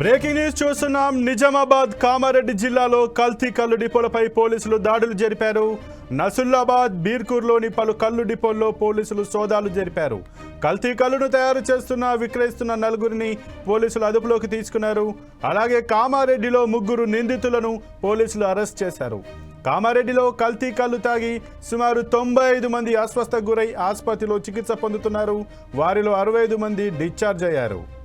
Breaking news చూస్తున్నాం. నిజామాబాద్ కామారెడ్డి జిల్లాలో కల్తీ కల్లు డిపోలపై పోలీసులు దాడులు జరిపారు. నసుల్లాబాద్ బీర్కూర్లోని పలు కల్లు డిపోల్లో పోలీసులు సోదాలు జరిపారు. కల్తీ కల్లును తయారు చేస్తున్న విక్రయిస్తున్న నలుగురిని పోలీసులు అదుపులోకి తీసుకున్నారు. అలాగే కామారెడ్డిలో ముగ్గురు నిందితులను పోలీసులు అరెస్ట్ చేశారు. కామారెడ్డిలో కల్తీ కల్లు తాగి సుమారు తొంభై ఐదు మంది అస్వస్థకు గురై ఆసుపత్రిలో చికిత్స పొందుతున్నారు. వారిలో అరవై ఐదు మంది డిశ్చార్జ్ అయ్యారు.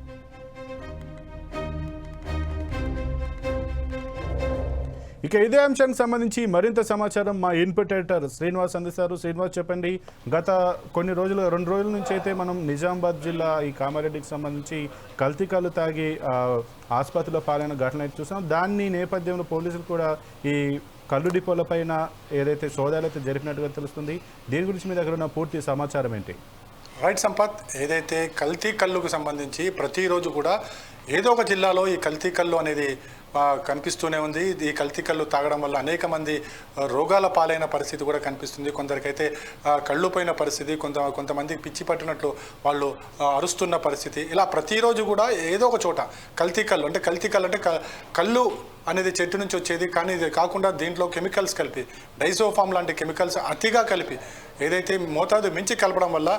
ఇక ఇదే అంశానికి సంబంధించి మరింత సమాచారం మా ఇన్పుట్ ఎడిటర్ శ్రీనివాస్ అందిస్తారు. శ్రీనివాస్ చెప్పండి. గత కొన్ని రోజులు రెండు రోజుల నుంచి అయితే మనం నిజామాబాద్ జిల్లా ఈ కామారెడ్డికి సంబంధించి కల్తీ కళ్ళు తాగి ఆసుపత్రిలో పాలైన ఘటన అయితే చూసాం. దాన్ని నేపథ్యంలో పోలీసులు కూడా ఈ కళ్ళు డిపోల పైన ఏదైతే సోదాలు అయితే జరిపినట్టుగా తెలుస్తుంది. దీని గురించి మీ దగ్గర ఉన్న పూర్తి సమాచారం ఏంటి? రైట్ సంపత్ ఏదైతే కల్తీ కళ్ళుకు సంబంధించి ప్రతిరోజు కూడా ఏదో ఒక జిల్లాలో ఈ కల్తీ కళ్ళు అనేది కనిపిస్తూనే ఉంది. ఈ కల్తీ కళ్ళు తాగడం వల్ల అనేక మంది రోగాల పాలైన పరిస్థితి కూడా కనిపిస్తుంది. కొందరికైతే కళ్ళు పోయిన పరిస్థితి కొంత కొంతమంది పిచ్చి పట్టినట్లు వాళ్ళు అరుస్తున్న పరిస్థితి. ఇలా ప్రతిరోజు కూడా ఏదో ఒక చోట కల్తీ కళ్ళు అంటే కల్తీ కళ్ళు అంటే కళ్ళు అనేది చెట్టు నుంచి వచ్చేది. కానీ ఇది కాకుండా దీంట్లో కెమికల్స్ కలిపి డైజోఫామ్ లాంటి కెమికల్స్ అతిగా కలిపి ఏదైతే మోతాదు మించి కలపడం వల్ల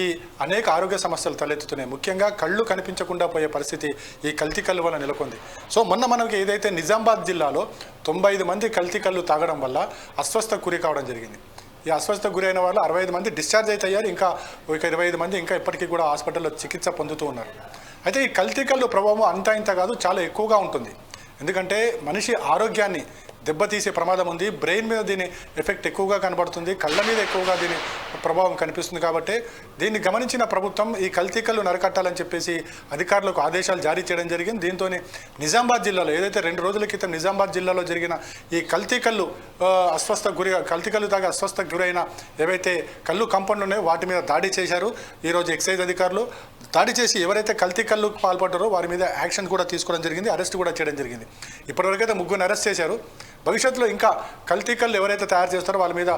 ఈ అనేక ఆరోగ్య సమస్యలు తలెత్తుతున్నాయి. ముఖ్యంగా కళ్ళు కనిపించకుండా పోయే పరిస్థితి ఈ కల్తీ కళ్ళు వల్ల నెలకొంది. సో మొన్న మనకి ఏదైతే నిజామాబాద్ జిల్లాలో తొంభై ఐదు మంది కల్తీ కళ్ళు తాగడం వల్ల అస్వస్థ గురి కావడం జరిగింది. ఈ అస్వస్థ గురైన వాళ్ళు అరవై ఐదు మంది డిశ్చార్జ్ అయితే అయ్యారు. ఇంకా ఒక ఇరవై ఐదు మంది ఇంకా ఇప్పటికీ కూడా హాస్పిటల్లో చికిత్స పొందుతూ ఉన్నారు. అయితే ఈ కల్తీ కళ్ళు ప్రభావం అంతా ఇంత కాదు చాలా ఎక్కువగా ఉంటుంది. ఎందుకంటే మనిషి ఆరోగ్యాన్ని దెబ్బతీసే ప్రమాదం ఉంది. బ్రెయిన్ మీద దీని ఎఫెక్ట్ ఎక్కువగా కనబడుతుంది. కళ్ళ మీద ఎక్కువగా దీని ప్రభావం కనిపిస్తుంది కాబట్టి దీన్ని గమనించిన ప్రభుత్వం ఈ కల్తీ కళ్ళు నరకట్టాలని చెప్పేసి అధికారులకు ఆదేశాలు జారీ చేయడం జరిగింది. దీంతో నిజామాబాద్ జిల్లాలో ఏదైతే రెండు రోజుల క్రితం నిజామాబాద్ జిల్లాలో జరిగిన ఈ కల్తీ కళ్ళు అస్వస్థ గురి కల్తీకల్లు తాగి అస్వస్థ గురైన ఏవైతే కళ్ళు కంపౌండ్లు ఉన్నాయో వాటి మీద దాడి చేశారు. ఈరోజు ఎక్సైజ్ అధికారులు దాడి చేసి ఎవరైతే కల్తీ కళ్ళు పాల్పడ్డారో వారి మీద యాక్షన్ కూడా తీసుకోవడం జరిగింది అరెస్ట్ కూడా చేయడం జరిగింది. ఇప్పటివరకైతే ముగ్గురిని అరెస్ట్ చేశారు. భవిష్యత్తులో ఇంకా కల్తీ కళ్ళు ఎవరైతే తయారు చేస్తారో వాళ్ళ మీద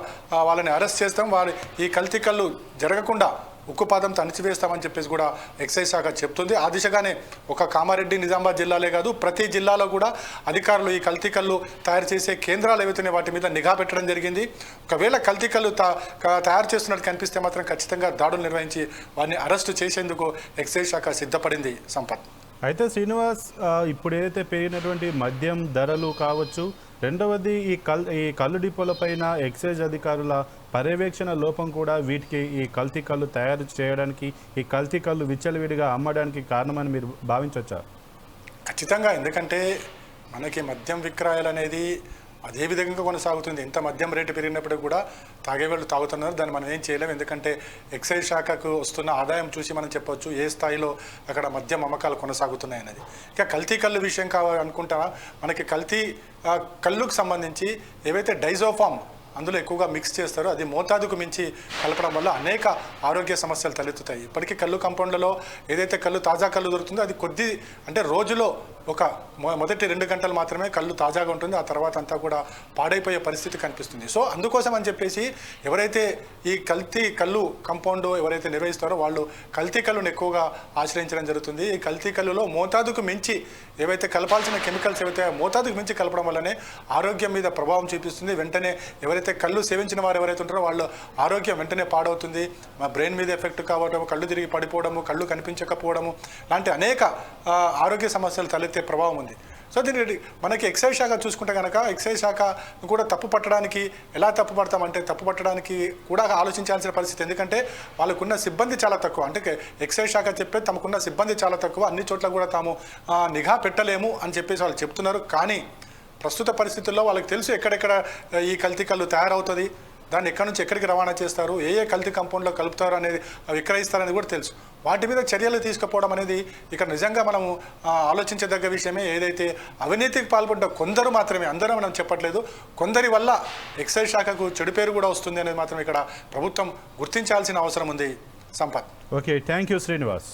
వాళ్ళని అరెస్ట్ చేస్తాం. వారి ఈ కల్తీ కళ్ళు జరగకుండా ఉక్కు పాదం తణిచివేస్తామని చెప్పేసి కూడా ఎక్సైజ్ శాఖ చెప్తుంది. ఆ దిశగానే ఒక కామారెడ్డి నిజామాబాద్ జిల్లాలే కాదు ప్రతి జిల్లాలో కూడా అధికారులు ఈ కల్తీ కళ్ళు తయారు చేసే కేంద్రాలు ఏవైతున్నాయో వాటి మీద నిఘా పెట్టడం జరిగింది. ఒకవేళ కల్తీ కళ్ళు తా- తయారు చేస్తున్నట్టు కనిపిస్తే మాత్రం ఖచ్చితంగా దాడులు నిర్వహించి వారిని అరెస్టు చేసేందుకు ఎక్సైజ్ శాఖ సిద్ధపడింది సంపత్. అయితే శ్రీనివాస్ ఇప్పుడు ఏదైతే పెరిగినటువంటి మద్యం ధరలు కావచ్చు రెండవది ఈ కల్ ఈ కళ్ళు డిపోల పైన ఎక్సైజ్ అధికారుల పర్యవేక్షణ లోపం కూడా వీటికి ఈ కల్తీ కళ్ళు తయారు చేయడానికి ఈ కల్తీ కళ్ళు విచ్చలవిడిగా అమ్మడానికి కారణమని మీరు భావించవచ్చా ఖచ్చితంగా. ఎందుకంటే మనకి మద్యం విక్రయాలు అనేది అదే విధంగా కొనసాగుతుంది. ఎంత మద్యం రేటు పెరిగినప్పుడు కూడా తాగే వాళ్ళు తాగుతున్నారు. దాన్ని మనం ఏం చేయలేము ఎందుకంటే ఎక్సైజ్ శాఖకు వస్తున్న ఆదాయం చూసి మనం చెప్పొచ్చు ఏ స్థాయిలో అక్కడ మద్యం అమ్మకాలు కొనసాగుతున్నాయి అనేది. ఇక కల్తీ కళ్ళు విషయం కావాలి అనుకుంటా మనకి కల్తీ కళ్ళుకు సంబంధించి ఏవైతే డైజోఫామ్ అందులో ఎక్కువగా మిక్స్ చేస్తారు అది మోతాదుకు మించి కలపడం వల్ల అనేక ఆరోగ్య సమస్యలు తలెత్తుతాయి. ఇప్పటికీ కళ్ళు కంపౌండ్లలో ఏదైతే కళ్ళు తాజా కళ్ళు దొరుకుతుందో అది కొద్ది అంటే రోజులో ఒక మొ- మొదటి రెండు గంటలు మాత్రమే కళ్ళు తాజాగా ఉంటుంది. ఆ తర్వాత అంతా కూడా పాడైపోయే పరిస్థితి కనిపిస్తుంది. సో అందుకోసం అని చెప్పేసి ఎవరైతే ఈ కల్తీ కళ్ళు కంపౌండ్ ఎవరైతే నిర్వహిస్తారో వాళ్ళు కల్తీ కళ్ళును ఎక్కువగా ఆశ్రయించడం జరుగుతుంది. ఈ కల్తీ కళ్ళులో మోతాదుకు మించి ఏవైతే కలపాల్సిన కెమికల్స్ ఏవైతే మోతాదుకు మించి కలపడం వల్లనే ఆరోగ్యం మీద ప్రభావం చూపిస్తుంది. వెంటనే ఎవరైతే కళ్ళు సేవించిన వారు ఎవరైతే ఉంటారో వాళ్ళ ఆరోగ్యం వెంటనే పాడవుతుంది. మా బ్రెయిన్ మీద ఎఫెక్ట్ కావడం కళ్ళు తిరిగి పడిపోవడము కళ్ళు కనిపించకపోవడము లాంటి అనేక ఆరోగ్య సమస్యలు తలెత్తే ప్రభావం ఉంది. సో దీనికి మనకి ఎక్సైజ్ శాఖ చూసుకుంటే కనుక ఎక్సైజ్ శాఖ కూడా తప్పు పట్టడానికి ఎలా తప్పు పడతామంటే తప్పు పట్టడానికి కూడా ఆలోచించాల్సిన పరిస్థితి. ఎందుకంటే వాళ్ళకున్న సిబ్బంది చాలా తక్కువ. అంటే ఎక్సైజ్ శాఖ చెప్పే తమకున్న సిబ్బంది చాలా తక్కువ. అన్ని చోట్ల కూడా తాము నిఘా పెట్టలేము అని చెప్పేసి వాళ్ళు చెప్తున్నారు. కానీ ప్రస్తుత పరిస్థితుల్లో వాళ్ళకి తెలుసు ఎక్కడెక్కడ ఈ కల్తీ కళ్ళు తయారవుతుంది. దాన్ని ఎక్కడి నుంచి ఎక్కడికి రవాణా చేస్తారు? ఏ ఏ కల్తీ కంపౌండ్లో కలుపుతారు అనేది విక్రయిస్తారనేది కూడా తెలుసు. వాటి మీద చర్యలు తీసుకుపోవడం అనేది ఇక్కడ నిజంగా మనం ఆలోచించదగ్గ విషయమే. ఏదైతే అవినీతికి పాల్పడ్డ కొందరు మాత్రమే అందరూ మనం చెప్పట్లేదు. కొందరి వల్ల ఎక్సైజ్ శాఖకు చెడు పేరు కూడా వస్తుంది అనేది మాత్రం ఇక్కడ ప్రభుత్వం గుర్తించాల్సిన అవసరం ఉంది. Sampath. Okay thank you Srinivas.